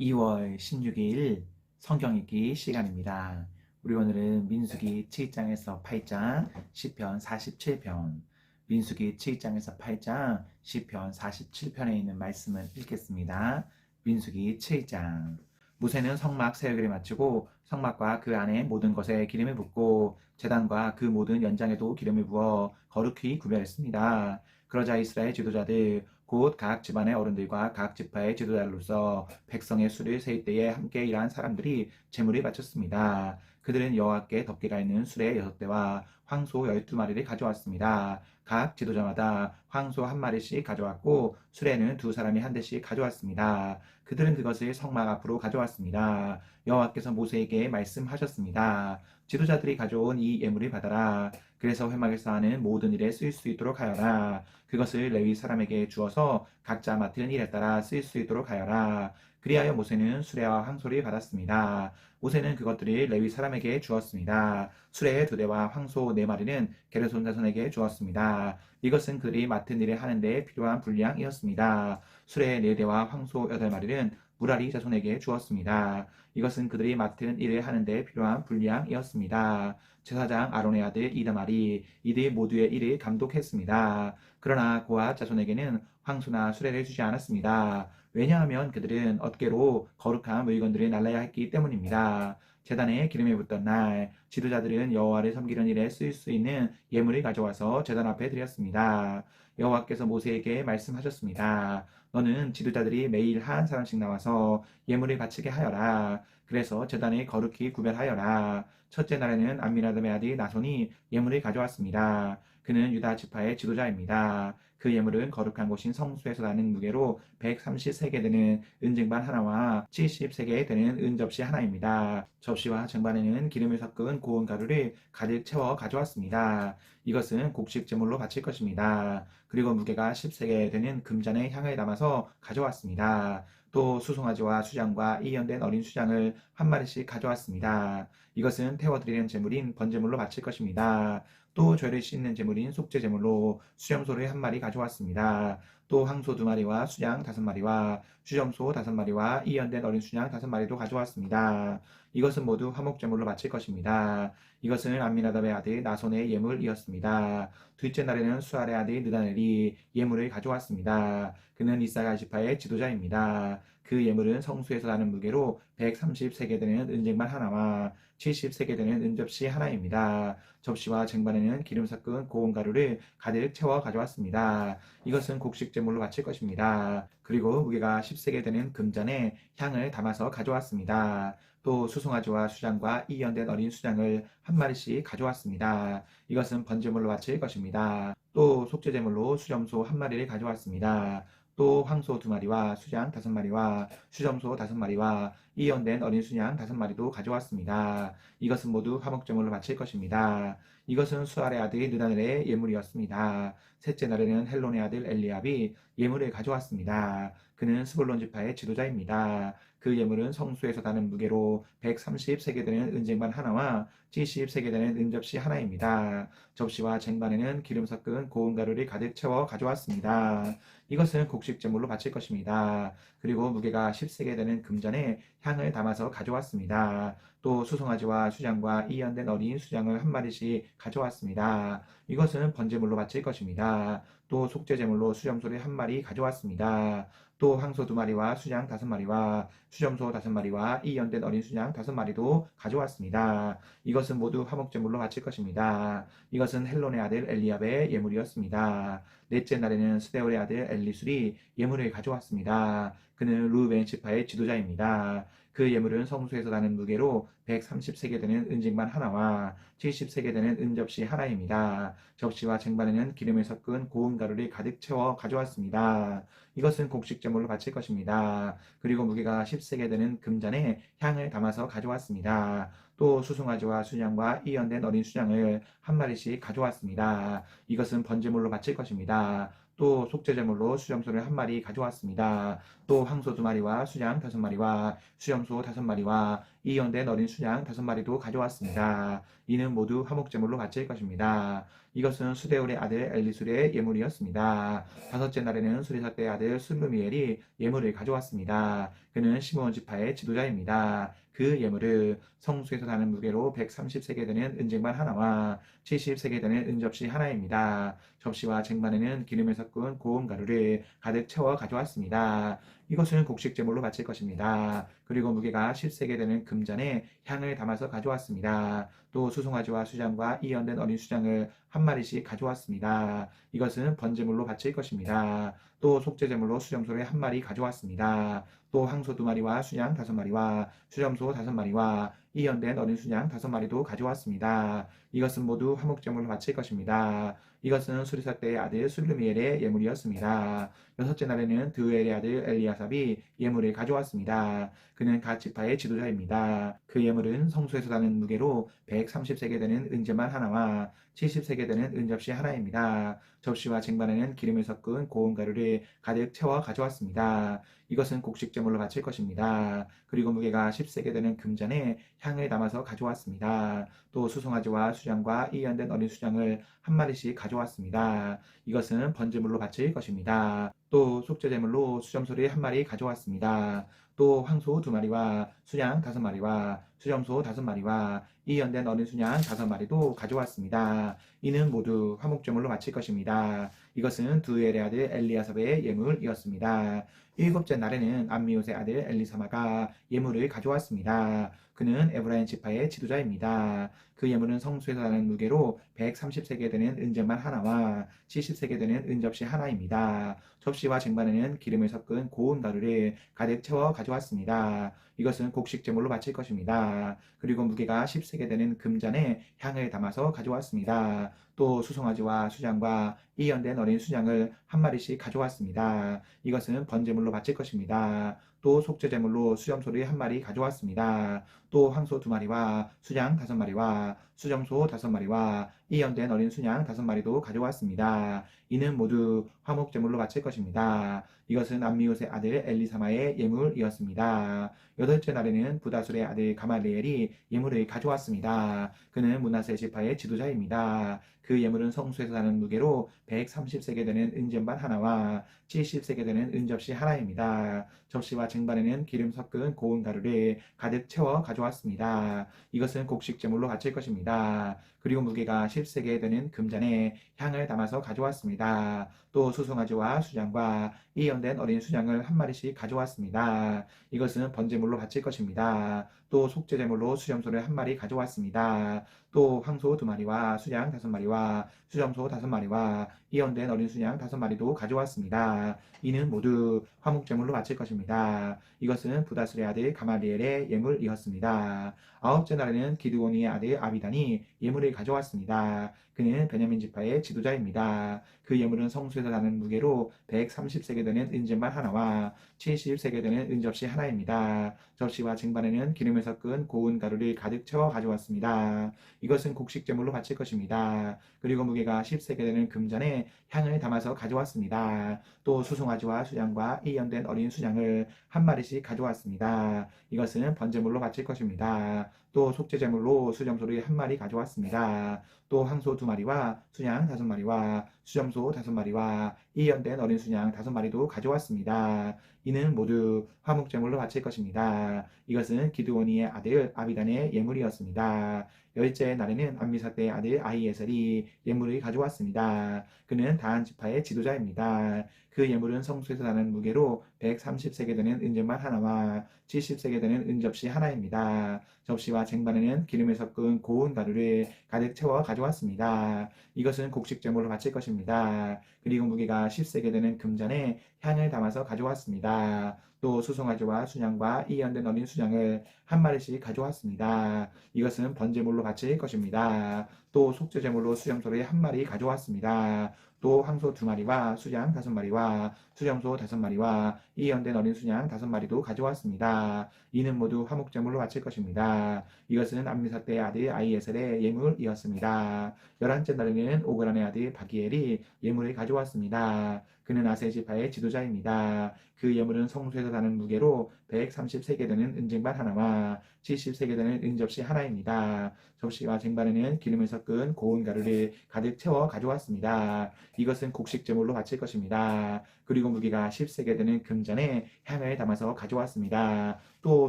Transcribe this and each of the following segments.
2월 16일 성경 읽기 시간입니다. 우리 오늘은 민수기 7장에서 8장, 10편 47편, 민수기 7장에서 8장, 10편 47편에 있는 말씀을 읽겠습니다. 민수기 7장. 무세는 성막 세우기를 마치고 성막과 그 안에 모든 것에 기름을 붓고 재단과 그 모든 연장에도 기름을 부어 거룩히 구별했습니다. 그러자 이스라엘 지도자들 곧 각 집안의 어른들과 각 지파의 지도자로서 백성의 수를 셀 때에 함께 일한 사람들이 제물을 바쳤습니다. 그들은 여호와께 덮개가 있는 수레 여섯 대와 황소 열두 마리를 가져왔습니다. 각 지도자마다 황소 한 마리씩 가져왔고 수레는 두 사람이 한 대씩 가져왔습니다. 그들은 그것을 성막 앞으로 가져왔습니다. 여호와께서 모세에게 말씀하셨습니다. 지도자들이 가져온 이 예물을 받아라. 그래서 회막에서 하는 모든 일에 쓸수 있도록 하여라. 그것을 레위 사람에게 주어서 각자 맡은 일에 따라 쓸수 있도록 하여라. 그리하여 모세는 수레와 황소를 받았습니다. 모세는 그것들을 레위 사람에게 주었습니다. 수레의 두 대와 황소 네 마리는 게르손 자손에게 주었습니다. 이것은 그들이 맡은 일을 하는데 필요한 분량이었습니다. 수레의 네 대와 황소 여덟 마리는 무라리 자손에게 주었습니다. 이것은 그들이 맡은 일을 하는데 필요한 분량이었습니다. 제사장 아론의 아들 이다말이 이들 모두의 일을 감독했습니다. 그러나 고아 자손에게는 황소나 수레를 주지 않았습니다. 왜냐하면 그들은 어깨로 거룩한 물건들을 날라야 했기 때문입니다. 재단에 기름을 붓던 날 지도자들은 여호와를 섬기는 일에 쓰일 수 있는 예물을 가져와서 재단 앞에 드렸습니다. 여호와께서 모세에게 말씀하셨습니다. 너는 지도자들이 매일 한 사람씩 나와서 예물을 바치게 하여라. 그래서 재단을 거룩히 구별하여라. 첫째 날에는 암미나담의 아들 나손이 예물을 가져왔습니다. 그는 유다 지파의 지도자입니다. 그 예물은 거룩한 곳인 성수에서 나는 무게로 130세계 되는 은쟁반 하나와 70세계 되는 은접시 하나입니다. 접시와 쟁반에는 기름을 섞은 고운 가루를 가득 채워 가져왔습니다. 이것은 곡식 제물로 바칠 것입니다. 그리고 무게가 10세계 되는 금잔에 향을 담아서 가져왔습니다. 또 수송아지와 수장과 이연된 어린 수장을 한 마리씩 가져왔습니다. 이것은 태워드리는 제물인 번제물로 바칠 것입니다. 또 죄를 씻는 제물인 속죄 제물로 수염소를 한 마리 가져왔습니다. 또 황소 두 마리와 수양 다섯 마리와 수염소 다섯 마리와 이연된 어린 수양 다섯 마리도 가져왔습니다. 이것은 모두 화목 제물로 바칠 것입니다. 이것은 암미나답의 아들 나손의 예물이었습니다. 둘째 날에는 수알의 아들 느다넬이 예물을 가져왔습니다. 그는 이사야 지파의 지도자입니다. 그 예물은 성수에서 나는 무게로 130세계 되는 은쟁반 하나와 70세계 되는 은접시 하나입니다. 접시와 쟁반에는 기름 섞은 고운 가루를 가득 채워 가져왔습니다. 이것은 곡식 제물로 바칠 것입니다. 그리고 무게가 10세계 되는 금잔에 향을 담아서 가져왔습니다. 또 수송아지와 수장과 이연된 어린 수장을 한 마리씩 가져왔습니다. 이것은 번제물로 바칠 것입니다. 또 속죄제물로 수점소 한 마리를 가져왔습니다. 또 황소 두 마리와 수장 다섯 마리와 수점소 다섯 마리와 이연된 어린 수양 다섯 마리도 가져왔습니다. 이것은 모두 화목제물로 바칠 것입니다. 이것은 수알의 아들 느다넬의 예물이었습니다. 셋째 날에는 헬론의 아들 엘리압이 예물을 가져왔습니다. 그는 스불론 지파의 지도자입니다. 그 예물은 성수에서 나는 무게로 130세계 되는 은쟁반 하나와 70세계 되는 은접시 하나입니다. 접시와 쟁반에는 기름 섞은 고운 가루를 가득 채워 가져왔습니다. 이것은 곡식 제물로 바칠 것입니다. 그리고 무게가 10세계 되는 금전에 향을 담아서 가져왔습니다. 또 수송아지와 수장과 이연된 어린 수장을 한 마리씩 가져왔습니다. 이것은 번제물로 바칠 것입니다. 또 속죄제물로 수염소를 한 마리 가져왔습니다. 또 황소 두 마리와 수장 다섯 마리와 수점소 다섯 마리와 이연된 어린 수장 다섯 마리도 가져왔습니다. 이것은 모두 화목제물로 바칠 것입니다. 이것은 헬론의 아들 엘리압의 예물이었습니다. 넷째 날에는 스데올의 아들 엘리술이 예물을 가져왔습니다. 그는 루벤 지파의 지도자입니다. 그 예물은 성수에서 나는 무게로 130세계 되는 은쟁반 하나와 70세계 되는 은접시 하나입니다. 접시와 쟁반에는 기름을 섞은 고운 가루를 가득 채워 가져왔습니다. 이것은 곡식 제물로 바칠 것입니다. 그리고 무게가 10세계 되는 금잔에 향을 담아서 가져왔습니다. 또 수송아지와 수장과 이연된 어린 수장을 한 마리씩 가져왔습니다. 이것은 번제물로 바칠 것입니다. 또 속죄제물로 수염소를 한 마리 가져왔습니다. 또 황소 두 마리와 수양 다섯 마리와 수염소 다섯 마리와 이연된 어린 수양 다섯 마리도 가져왔습니다. 이는 모두 화목제물로 바칠 것입니다. 이것은 수데울의 아들 엘리술의 예물이었습니다. 다섯째 날에는 수리사 때의 아들 술루미엘이 예물을 가져왔습니다. 그는 시므온 지파의 지도자입니다. 그 예물을 성수에서 나는 무게로 130세계 되는 은쟁반 하나와 70세계 되는 은접시 하나입니다. 접시와 쟁반에는 기름을 섞은 고운 가루를 가득 채워 가져왔습니다. 이것은 곡식 제물로 바칠 것입니다. 그리고 무게가 10세계 되는 금잔에 향을 담아서 가져왔습니다. 또 수송아지와 수장과 이연된 어린 수장을 한 마리씩 가져왔습니다. 이것은 번제물로 바칠 것입니다. 또 속죄제물로 수염소를 한 마리 가져왔습니다. 또 황소 두 마리와 수양 다섯 마리와 수염소 다섯 마리와 이연된 어린 수양 다섯 마리도 가져왔습니다. 이것은 모두 화목제물로 바칠 것입니다. 이것은 수리사 때의 아들 술루미엘의 예물이었습니다. 여섯째 날에는 드우엘의 아들 엘리아삽이 예물을 가져왔습니다. 그는 각 지파의 지도자입니다. 그 예물은 성소에서 나는 무게로 130세계 되는 은제만 하나와 70세계 되는 은접시 하나입니다. 접시와 쟁반에는 기름을 섞은 고운 가루를 가득 채워 가져왔습니다. 이것은 곡식 제물로 바칠 것입니다. 그리고 무게가 10세계 되는 금잔에 향을 담아서 가져왔습니다. 또 수송아지와 수장과 이연된 어린 수장을 한 마리씩 가져왔습니다. 이것은 번제물로 바칠 것입니다. 또 속죄제물로 수점소리 한 마리 가져왔습니다. 또 황소 두 마리와 수양 다섯 마리와 수점소 다섯 마리와 이 연된 어린 수양 다섯 마리도 가져왔습니다. 이는 모두 화목제물로 바칠 것입니다. 이것은 두 엘의 아들 엘리아섭의 예물이었습니다. 일곱째 날에는 암미옷의 아들 엘리사마가 예물을 가져왔습니다. 그는 에브라임 지파의 지도자입니다. 그 예물은 성수에서 나는 무게로 130세계 되는 은쟁만 하나와 70세계 되는 은접시 하나입니다. 접시와 쟁반에는 기름을 섞은 고운 가루를 가득 채워 가져왔습니다. 이것은 곡식 제물로 바칠 것입니다. 그리고 무게가 10세계 되는 금잔에 향을 담아서 가져왔습니다. 또 수송아지와 수장과 이연된 어린 수장을 한 마리씩 가져왔습니다. 이것은 번제물로 바칠 것입니다. 또 속죄 제물로 수염소리 한 마리 가져왔습니다. 또 황소 두 마리와 수장 다섯 마리와 수점소 다섯 마리와 이연된 어린 수양 다섯 마리도 가져왔습니다. 이는 모두 화목 제물로 바칠 것입니다. 이것은 암미옷의 아들 엘리사마의 예물이었습니다. 여덟째 날에는 부다술의 아들 가말리엘이 예물을 가져왔습니다. 그는 문하세 지파의 지도자입니다. 그 예물은 성수에서 나는 무게로 130세계 되는 은전반 하나와 70세계 되는 은접시 하나입니다. 접시와 쟁반에는 기름 섞은 고운 가루를 가득 채워 가져왔습니다. 이것은 곡식 제물로 바칠 것입니다. 那 그리고 무게가 10세계 되는 금잔에 향을 담아서 가져왔습니다. 또 수송아지와 수장과 이연된 어린 수장을 한 마리씩 가져왔습니다. 이것은 번제물로 바칠 것입니다. 또 속죄제물로 수염소를 한 마리 가져왔습니다. 또 황소 두 마리와 수양 다섯 마리와 수점소 다섯 마리와 이연된 어린 수양 다섯 마리도 가져왔습니다. 이는 모두 화목제물로 바칠 것입니다. 이것은 부다스의 아들 가마리엘의 예물이었습니다. 아홉째 날에는 기드온이의 아들 아비단이 예물을 가져왔습니다. 그는 베냐민 지파의 지도자입니다. 그 예물은 성수에서 나는 무게로 130세계 되는 은쟁반 하나와 70세계 되는 은접시 하나입니다. 접시와 쟁반에는 기름을 섞은 고운 가루를 가득 채워 가져왔습니다. 이것은 곡식 제물로 바칠 것입니다. 그리고 무게가 10세계 되는 금잔에 향을 담아서 가져왔습니다. 또 수송아지와 수장과 이연된 어린 수장을 한 마리씩 가져왔습니다. 이것은 번제물로 바칠 것입니다. 또 속죄제물로 수점소를 한 마리 가져왔습니다. 또 항소 두 마리와 수양 다섯 마리와 수점소 다섯 마리와 이연된 어린 수양 다섯 마리도 가져왔습니다. 이는 모두 화목제물로 바칠 것입니다. 이것은 기드오니의 아들 아비단의 예물이었습니다. 열째 날에는 암미사 때의 아들 아이에셀이 예물을 가져왔습니다. 그는 다한 지파의 지도자입니다. 그 예물은 성수에서 나는 무게로 130세계 되는 은접만 하나와 70세계 되는 은접시 하나입니다. 접시와 쟁반에는 기름을 섞은 고운 가루를 가득 채워 가져왔습니다. 이것은 곡식 제물로 바칠 것입니다. 그리고 무게가 10세계 되는 금잔에 향을 담아서 가져왔습니다. 또 수송아지와 수냥과 이연된 어린 수냥을 한 마리씩 가져왔습니다. 이것은 번제물로 바칠 것입니다. 또 속죄제물로 수염소를 한 마리 가져왔습니다. 또 황소 두 마리와 수양 다섯 마리와 수염소 다섯 마리와 이연된 어린 수양 다섯 마리도 가져왔습니다. 이는 모두 화목제물로 바칠 것입니다. 이것은 암미사 때의 아들 아이에셀의 예물이었습니다. 열한째 날에는 오그란의 아들 바기엘이 예물을 가져왔습니다. 그는 아세 지파의 지도자입니다. 그 예물은 성소에서 나는 무게로 130세계 되는 은쟁반 하나와 70세계 되는 은접시 하나입니다. 접시와 쟁반에는 기름을 섞은 고운 가루를 가득 채워 가져왔습니다. 이것은 곡식 제물로 바칠 것입니다. 그리고 무게가 10세계 되는 금잔에 향을 담아서 가져왔습니다. 또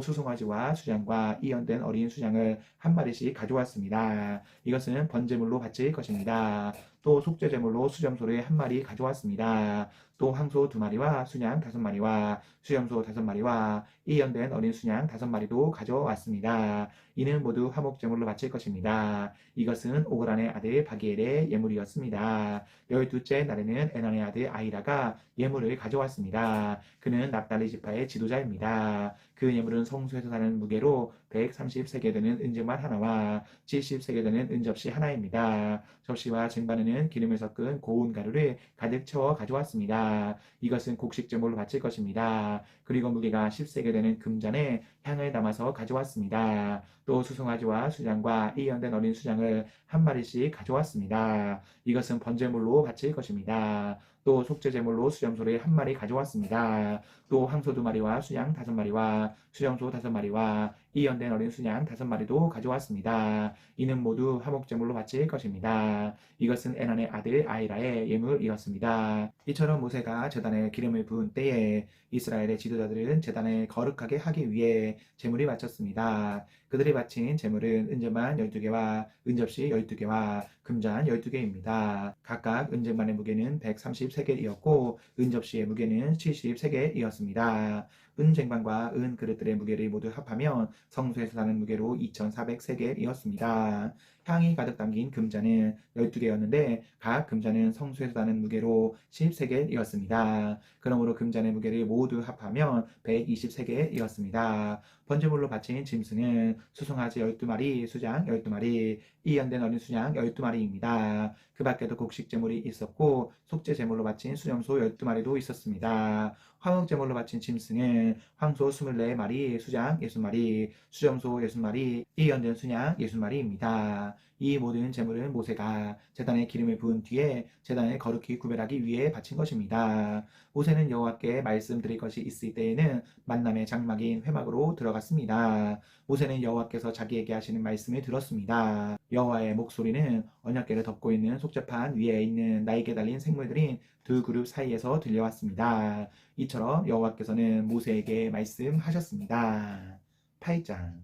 수송아지와 수장과 이연된 어린 수장을 한 마리씩 가져왔습니다. 이것은 번제물로 바칠 것입니다. 또 속죄제물로 수점소를 한 마리 가져왔습니다. 또 황소 두 마리와 수냥 다섯 마리와 수염소 다섯 마리와 이연된 어린 수냥 다섯 마리도 가져왔습니다. 이는 모두 화목제물로 바칠 것입니다. 이것은 오그란의 아들 바기엘의 예물이었습니다. 열두째 날에는 에난의 아들 아이라가 예물을 가져왔습니다. 그는 납달리 지파의 지도자입니다. 그 예물은 성소에서 나는 무게로 130세계 되는 은쟁반 하나와 70세계 되는 은접시 하나입니다. 접시와 쟁반에는 기름을 섞은 고운 가루를 가득 채워 가져왔습니다. 이것은 곡식 제물로 바칠 것입니다. 그리고 무게가 10세계 되는 금잔에 향을 담아서 가져왔습니다. 또 수송아지와 수장과 이 연된 어린 수장을 한 마리씩 가져왔습니다. 이것은 번제물로 바칠 것입니다. 또 속죄제물로 수염소를 한 마리 가져왔습니다. 또 황소 두 마리와 수양 다섯 마리와 수염소 다섯 마리와 이 연된 어린 수양 다섯 마리도 가져왔습니다. 이는 모두 화목제물로 바칠 것입니다. 이것은 에난의 아들 아이라의 예물이었습니다. 이처럼 모세가 제단에 기름을 부은 때에 이스라엘의 지도자들은 제단을 거룩하게 하기 위해 제물이 바쳤습니다. 그들이 바친 제물은 은제만 12개와 은접시 12개와 금잔 12개입니다. 각각 은제만의 무게는 133개이었고 은접시의 무게는 73개이었습니다. 은쟁반과 은 그릇들의 무게를 모두 합하면 성소에서 나는 무게로 2,400세겔이었습니다. 향이 가득 담긴 금잔은 12개였는데 각 금잔은 성소에서 나는 무게로 10세겔이었습니다. 그러므로 금잔의 무게를 모두 합하면 120세겔이었습니다. 번제물로 바친 짐승은 수송아지 12마리, 수장 12마리, 이연된 어린 수양 12마리입니다. 그 밖에도 곡식 제물이 있었고 속죄 제물로 바친 수염소 12마리도 있었습니다. 화목제물로 바친 짐승은 황소 24마리, 수장 60마리, 수염소 60마리, 이연된 수양 60마리입니다. 이 모든 제물은 모세가 제단에 기름을 부은 뒤에 제단을 거룩히 구별하기 위해 바친 것입니다. 모세는 여호와께 말씀드릴 것이 있을 때에는 만남의 장막인 회막으로 들어갔습니다. 모세는 여호와께서 자기에게 하시는 말씀을 들었습니다. 여호와의 목소리는 언약궤를 덮고 있는 속죄판 위에 있는 나에게 달린 생물들인 두 그룹 사이에서 들려왔습니다. 이처럼 여호와께서는 모세에게 말씀하셨습니다. 8장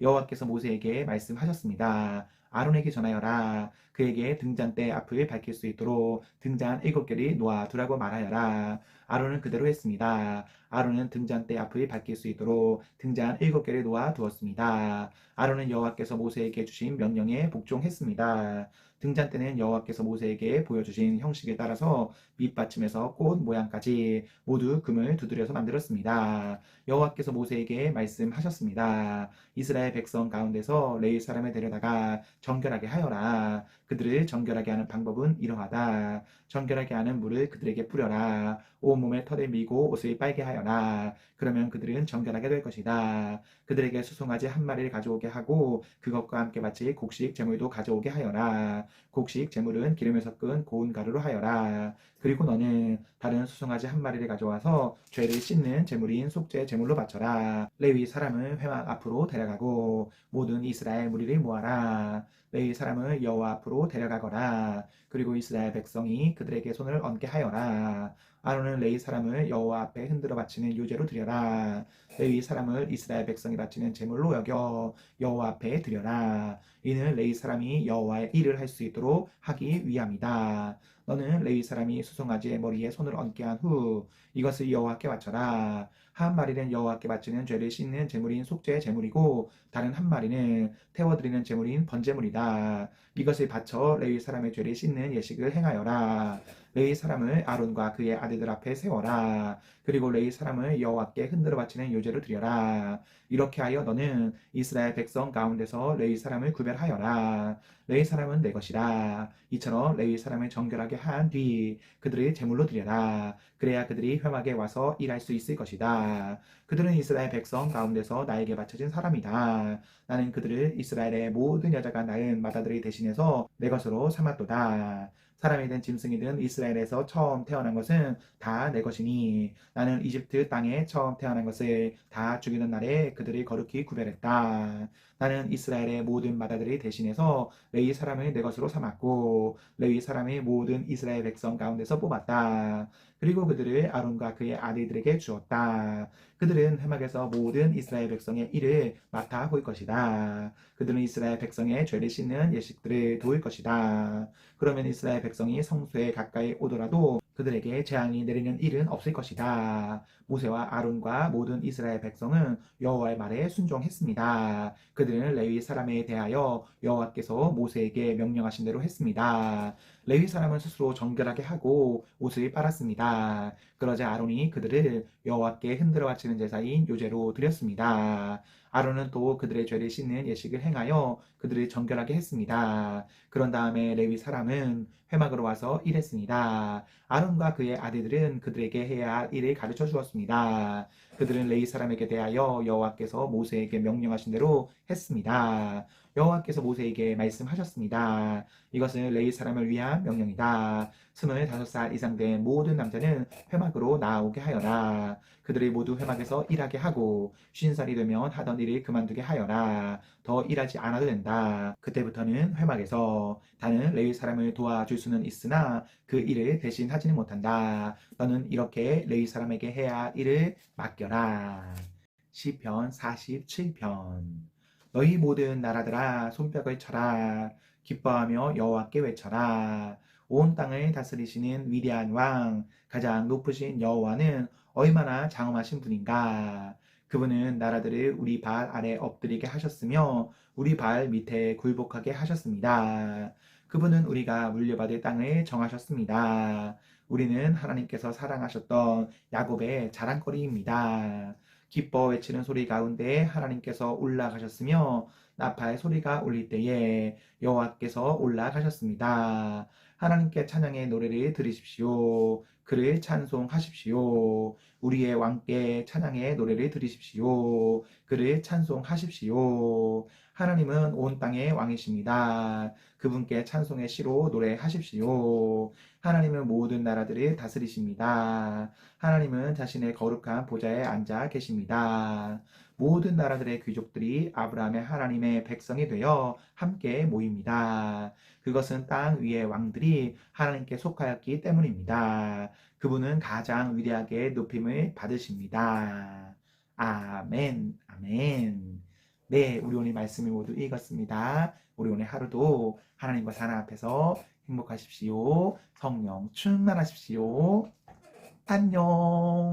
여호와께서 모세에게 말씀하셨습니다. 아론에게 전하여라. 그에게 등잔대 앞을 밝힐 수 있도록 등잔 일곱 개를 놓아 두라고 말하여라. 아론은 그대로 했습니다. 아론은 등잔대 앞을 밝힐 수 있도록 등잔 일곱 개를 놓아 두었습니다. 아론은 여호와께서 모세에게 주신 명령에 복종했습니다. 등잔대는 여호와께서 모세에게 보여주신 형식에 따라서 밑받침에서 꽃 모양까지 모두 금을 두드려서 만들었습니다. 여호와께서 모세에게 말씀하셨습니다. 이스라엘 백성 가운데서 레위 사람을 데려다가 정결하게 하여라. 그들을 정결하게 하는 방법은 이러하다. 정결하게 하는 물을 그들에게 뿌려라. 온몸에 털을 밀고 옷을 빨게 하여라. 그러면 그들은 정결하게 될 것이다. 그들에게 수송아지 한 마리를 가져오게 하고 그것과 함께 바칠 곡식 제물도 가져오게 하여라. 곡식 제물은 기름에 섞은 고운 가루로 하여라. 그리고 너는 다른 수송아지 한 마리를 가져와서 죄를 씻는 제물인 속죄 제물로 바쳐라. 레위 사람을 회막 앞으로 데려가고 모든 이스라엘 무리를 모아라. 레위 사람을 여호와 앞으로 데려가거라. 그리고 이스라엘 백성이 그 들에게 손을 얹게 하여라. 아론은 레위 사람을 여호와 앞에 흔들어 바치는 유죄로 드려라. 레위 사람을 이스라엘 백성이 바치는 제물로 여겨 여호와 앞에 드려라. 이는 레위 사람이 여호와의 일을 할 수 있도록 하기 위함이다. 너는 레위 사람이 수송아지의 머리에 손을 얹게 한 후 이것을 여호와께 바쳐라. 한 마리는 여호와께 바치는 죄를 씻는 제물인 속죄 제물이고 다른 한 마리는 태워드리는 제물인 번제물이다. 이것을 바쳐 레위 사람의 죄를 씻는 예식을 행하여라. 레위 사람을 아론과 그의 아들들 앞에 세워라. 그리고 레위 사람을 여호와께 흔들어 바치는 요제를 드려라. 이렇게 하여 너는 이스라엘 백성 가운데서 레위 사람을 구별하여라. 레위 사람은 내 것이라. 이처럼 레위 사람을 정결하게 한 뒤 그들을 제물로 드려라. 그래야 그들이 회막에 와서 일할 수 있을 것이다. 그들은 이스라엘 백성 가운데서 나에게 바쳐진 사람이다. 나는 그들을 이스라엘의 모든 여자가 낳은 마다들이 대신해서 내 것으로 삼았도다. 사람이든 짐승이든 이스라엘에서 처음 태어난 것은 다 내 것이니 나는 이집트 땅에 처음 태어난 것을 다 죽이는 날에 그들을 거룩히 구별했다. 나는 이스라엘의 모든 마다들이 대신해서 레위 사람을 내 것으로 삼았고 레위 사람의 모든 이스라엘 백성 가운데서 뽑았다. 그리고 그들을 아론과 그의 아들들에게 주었다. 그들은 해막에서 모든 이스라엘 백성의 일을 맡아 볼 것이다. 그들은 이스라엘 백성의 죄를 씻는 예식들을 도울 것이다. 그러면 이스라엘 백성이 성소에 가까이 오더라도 그들에게 재앙이 내리는 일은 없을 것이다. 모세와 아론과 모든 이스라엘 백성은 여호와의 말에 순종했습니다. 그들은 레위 사람에 대하여 여호와께서 모세에게 명령하신 대로 했습니다. 레위 사람은 스스로 정결하게 하고 옷을 빨았습니다. 그러자 아론이 그들을 여호와께 흔들어 바치는 제사인 요제로 드렸습니다. 아론은 또 그들의 죄를 씻는 예식을 행하여 그들을 정결하게 했습니다. 그런 다음에 레위 사람은 회막으로 와서 일했습니다. 아론과 그의 아들들은 그들에게 해야 할 일을 가르쳐 주었습니다. 你看 그들은 레위 사람에게 대하여 여호와께서 모세에게 명령하신 대로 했습니다. 여호와께서 모세에게 말씀하셨습니다. 이것은 레위 사람을 위한 명령이다. 스물다섯 살 이상 된 모든 남자는 회막으로 나오게 하여라. 그들이 모두 회막에서 일하게 하고 쉰 살이 되면 하던 일을 그만두게 하여라. 더 일하지 않아도 된다. 그때부터는 회막에서 다른 레위 사람을 도와줄 수는 있으나 그 일을 대신 하지는 못한다. 너는 이렇게 레위 사람에게 해야 할 일을 맡 겨라. 시편 47편 너희 모든 나라들아 손뼉을 쳐라 기뻐하며 여호와께 외쳐라 온 땅을 다스리시는 위대한 왕 가장 높으신 여호와는 얼마나 장엄하신 분인가 그분은 나라들을 우리 발 아래 엎드리게 하셨으며 우리 발 밑에 굴복하게 하셨습니다. 그분은 우리가 물려받을 땅을 정하셨습니다. 우리는 하나님께서 사랑하셨던 야곱의 자랑거리입니다. 기뻐 외치는 소리 가운데 하나님께서 올라가셨으며 나팔 소리가 울릴 때에 여호와께서 올라가셨습니다. 하나님께 찬양의 노래를 들으십시오. 그를 찬송하십시오. 우리의 왕께 찬양의 노래를 들으십시오. 그를 찬송하십시오. 하나님은 온 땅의 왕이십니다. 그분께 찬송의 시로 노래하십시오. 하나님은 모든 나라들을 다스리십니다. 하나님은 자신의 거룩한 보좌에 앉아 계십니다. 모든 나라들의 귀족들이 아브라함의 하나님의 백성이 되어 함께 모입니다. 그것은 땅 위의 왕들이 하나님께 속하였기 때문입니다. 그분은 가장 위대하게 높임을 받으십니다. 아멘, 아멘. 네, 우리 오늘 말씀을 모두 읽었습니다. 우리 오늘 하루도 하나님과 사랑 앞에서 행복하십시오. 성령 충만하십시오. 안녕.